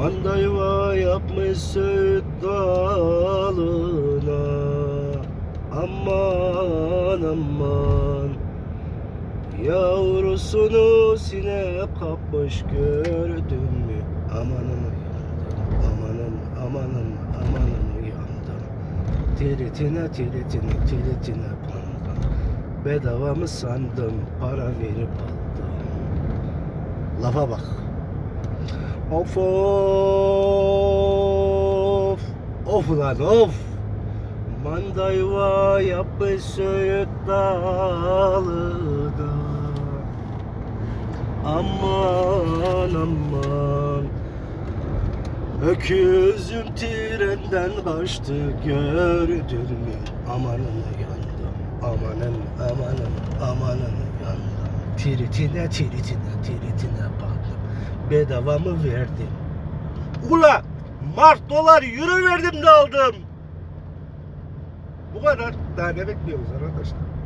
Manda yuva yapmış söğüt dalına Aman aman Yavrusunu sinek kapmış gördün mü? Amanın yandım, amanın amanın amanın yandım. Tiritine tiritine tiritine pandım. Bedava mı sandım para verip aldım. Lafa bak. Of of. Of lan of. Manda yuva yapmış söğüt dalına Aman. Aman Öküzüm trenden kaçtı gördün mü? Amanın yandım Amanın amanın amanın yandım Tiritine tiritine tiritine bandım Bedava mı verdim. Ula Mart dolar euro verdim de aldım. Bu kadar. Daha ne bekliyoruz arkadaşlar